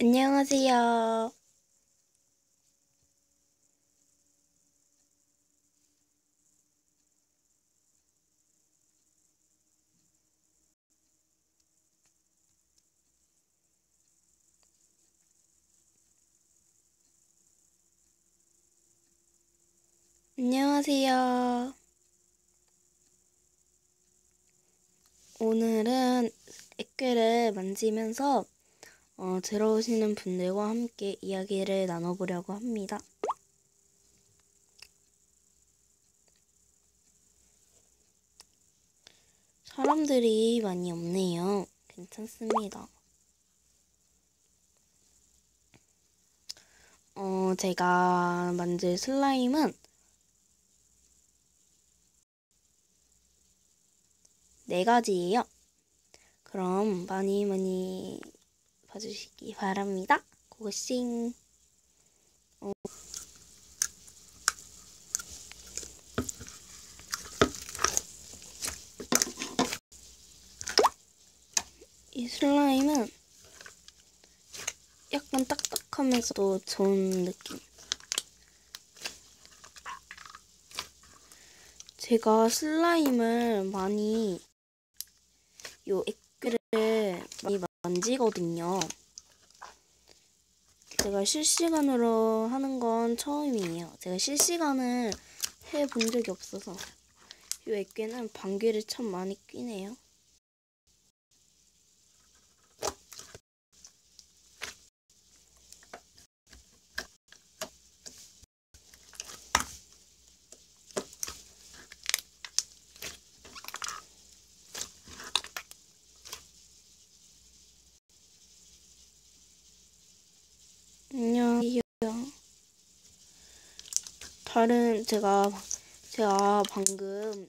안녕하세요. 안녕하세요. 오늘은 액괴를 만지면서 어, 들어오시는 분들과 함께 이야기를 나눠보려고 합니다. 사람들이 많이 없네요. 괜찮습니다. 어, 제가 만질 슬라임은 네 가지예요. 그럼 많이 많이 봐주시기 바랍니다. 고고싱. 어. 이 슬라임은 약간 딱딱하면서도 좋은 느낌. 제가 슬라임을 많이 요 액괴를 많이 만지거든요. 제가 실시간으로 하는 건 처음이에요. 제가 실시간을 해본 적이 없어서 이 액괴는 방귀를 참 많이 뀌네요. 다른 제가 제가 방금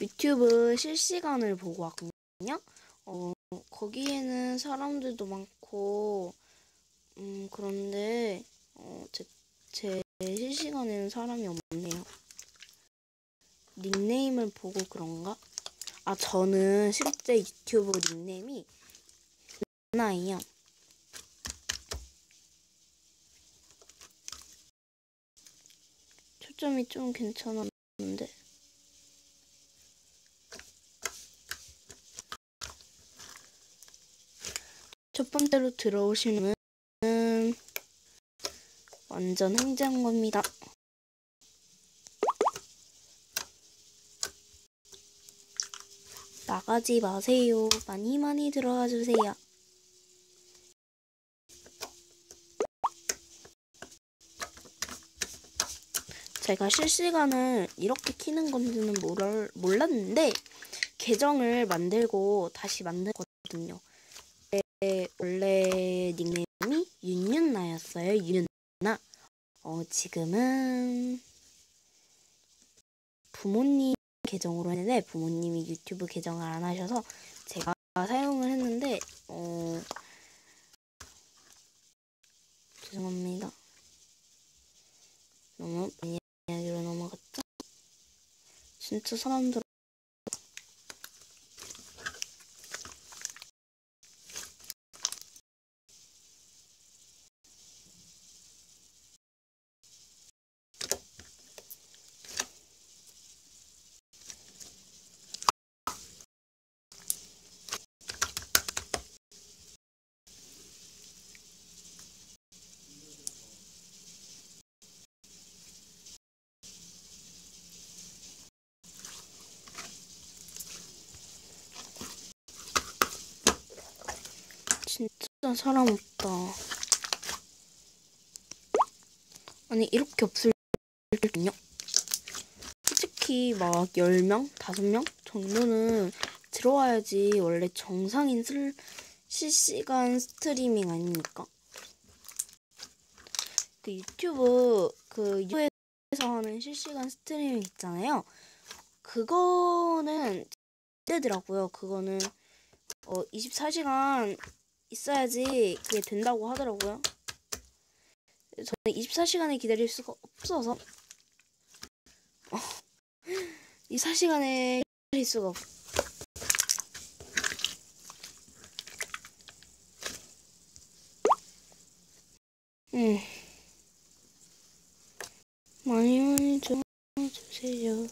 유튜브 실시간을 보고 왔거든요. 어 거기에는 사람들도 많고 음 그런데 어 제 제 실시간에는 사람이 없네요. 닉네임을 보고 그런가? 아 저는 실제 유튜브 닉네임이 나예요. 초점이 좀 괜찮았는데. 첫 번째로 들어오시는 완전 행장고입니다. 나가지 마세요. 많이 많이 들어와 주세요. 제가 실시간을 이렇게 키는 건지는 모를, 몰랐는데 계정을 만들고 다시 만들거든요. 네, 원래 닉네임이 윤윤나였어요. 윤윤나. 어, 지금은 부모님 계정으로 했는데 부모님이 유튜브 계정을 안 하셔서 제가 사용을 했는데 어, 죄송합니다. 너무 많이 이야기로 넘어갔죠? 진짜 사람들 진짜 사람 없다. 아니 이렇게 없을 때는요. 솔직히 막 10명? 5명 정도는 들어와야지 원래 정상인 슬, 실시간 스트리밍 아닙니까? 그 유튜브 그 유튜브에서 하는 실시간 스트리밍 있잖아요. 그거는 되더라고요. 그거는 어 24시간 있어야지 그게 된다고 하더라고요. 저는 24시간을 기다릴 수가 없어서 어, 24시간에 기다릴 수가 없 음. 많이 많이 좋아주세요.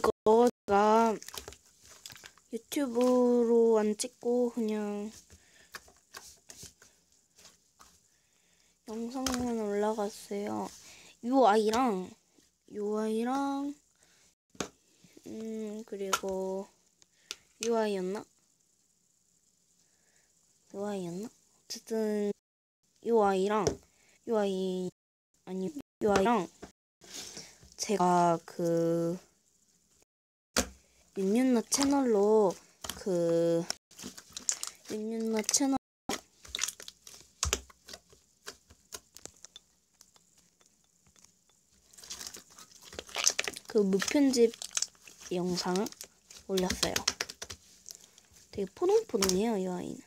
이거 제가 유튜브로 안 찍고 그냥 영상만 올라갔어요. 요 아이랑 요 아이랑 음 그리고 요 아이였나? 요 아이였나? 어쨌든 요 아이랑 요 아이 아니 요 아이랑 제가 그 윤윤나 채널로 그 윤윤나 채널 그 무편집 영상을 올렸어요. 되게 포동포동해요, 이 아이는.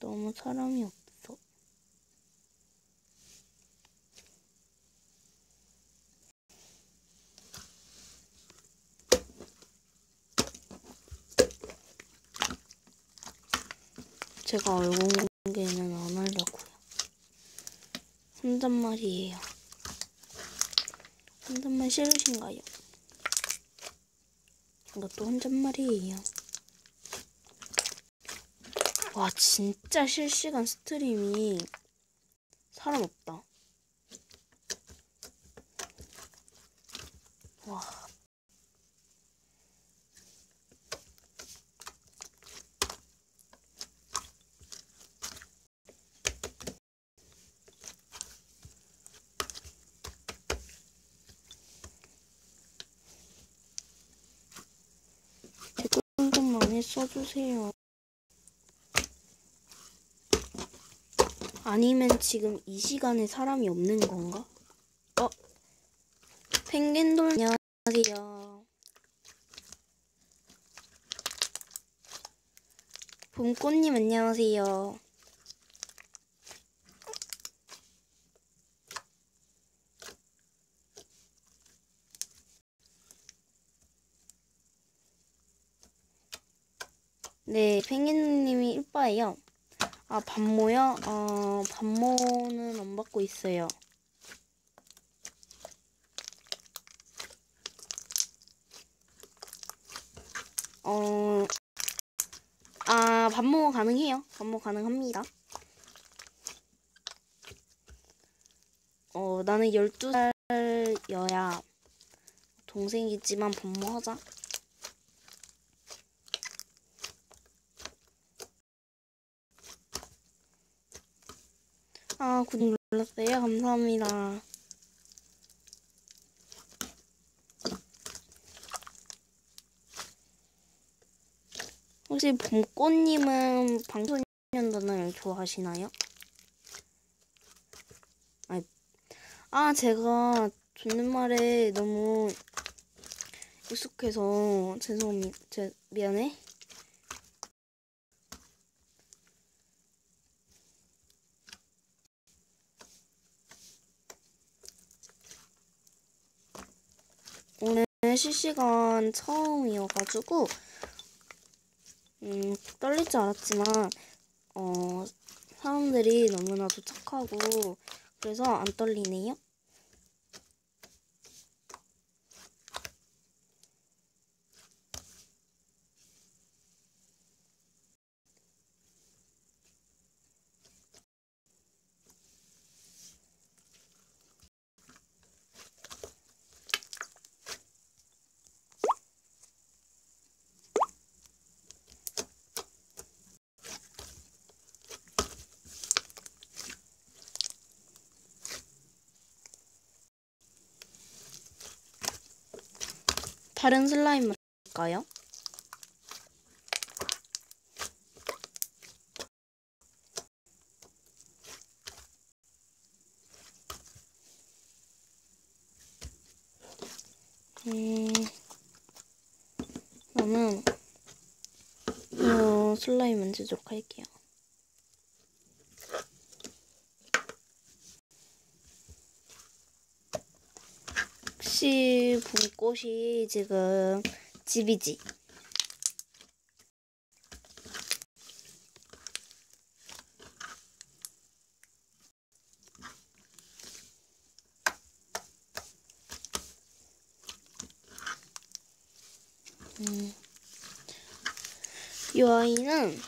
너무 사람이 없어. 제가 얼굴 공개는 안 하려고요. 혼잣말이에요. 혼잣말 싫으신가요? 이것도 혼잣말이에요. 와, 진짜 실시간 스트림이 사람 없다. 와. 댓글 좀 많이 써주세요. 아니면 지금 이 시간에 사람이 없는 건가? 어? 펭귄돌 안녕하세요. 봄꽃님 안녕하세요. 네, 펭귄님이 이빠예요. 아, 반모요? 어, 반모는 안 받고 있어요. 어, 아, 반모 가능해요. 반모 가능합니다. 어, 나는 12살여야 동생이지만 반모하자. 아, 구독 눌렀어요. 감사합니다. 혹시 봄꽃님은 방탄소년단을 좋아하시나요? 아, 아, 제가 존댓말에 너무 익숙해서 죄송합니다. 제, 미안해. 오늘 실시간 처음이어가지고 음, 떨릴 줄 알았지만 어, 사람들이 너무나도 착하고 그래서 안 떨리네요. 다른 슬라임 할까요? 음, 저는 이 슬라임 만지도록 할게요. 혹시 본 꽃이 지금 집이지? 음. 이 아이는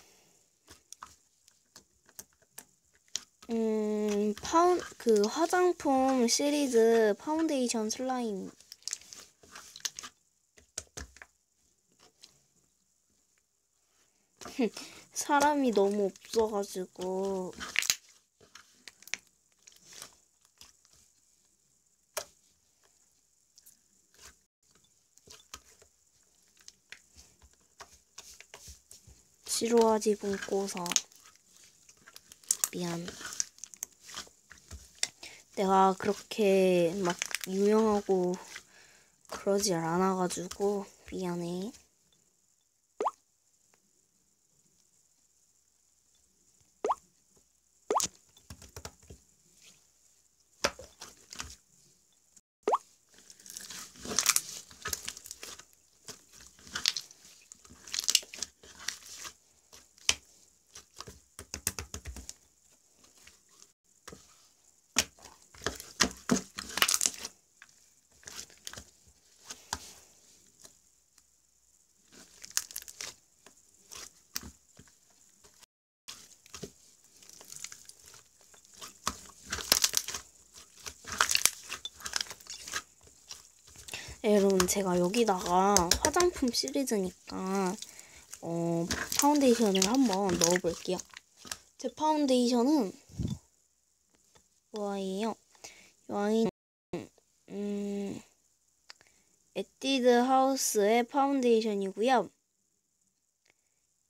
음, 파운 그 화장품 시리즈 파운데이션 슬라임. 사람이 너무 없어가지고. 지루하지 bun고서 미안. 내가 그렇게 막 유명하고 그러지 않아가지고 미안해. 네, 여러분 제가 여기다가 화장품 시리즈니까 어, 파운데이션을 한번 넣어볼게요. 제 파운데이션은 뭐예요? 와인 음, 에뛰드 하우스의 파운데이션이고요.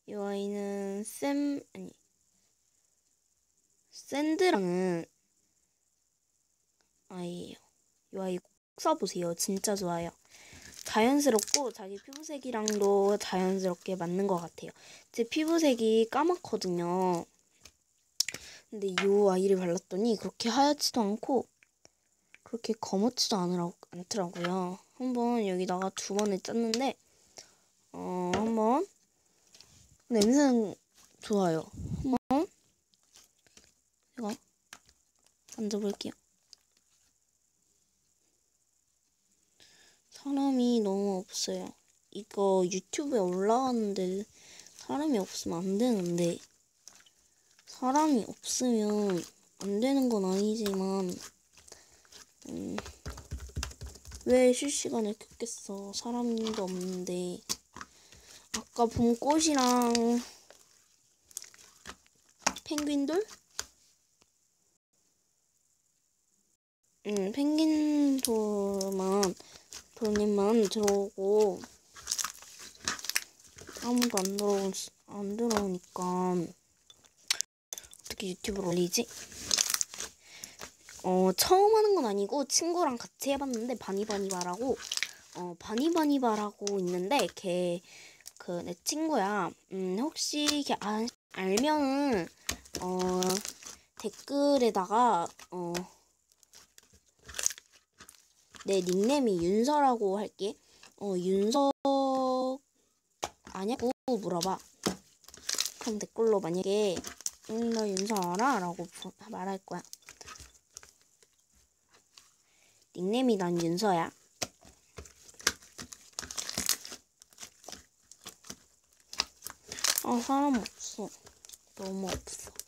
이 아이는 샘 아니 샌드라는 아이예요. 이 아이 꼭 써보세요. 진짜 좋아요. 자연스럽고 자기 피부색이랑도 자연스럽게 맞는 것 같아요. 제 피부색이 까맣거든요. 근데 이 아이를 발랐더니 그렇게 하얗지도 않고 그렇게 않으라고, 않더라고요. 한번 여기다가 두 번을 짰는데 어 한번 냄새는 좋아요. 한번 제가 만져볼게요. 사람이 너무 없어요. 이거 유튜브에 올라가는데 사람이 없으면 안 되는데 사람이 없으면 안 되는 건 아니지만 음, 왜 실시간에 켰겠어 사람도 없는데 아까 본 꽃이랑 펭귄돌? 응, 펭귄돌만 돌님만 들어오고 아무도 안 들어오 안 들어오니까 어떻게 유튜브로 올리지? 어 처음 하는 건 아니고 친구랑 같이 해봤는데 바니바니바라고 어 바니바니바라고 있는데 걔 그 내 친구야. 음 혹시 걔 아, 알면은 어 댓글에다가 어 내 닉네임이 윤서라고 할게. 어, 윤서 아냐고 물어봐. 그럼 댓글로 만약에 응, 너 윤서 알아? 라고 말할 거야. 닉네임이 난 윤서야. 아, 사람 없어. 너무 없어.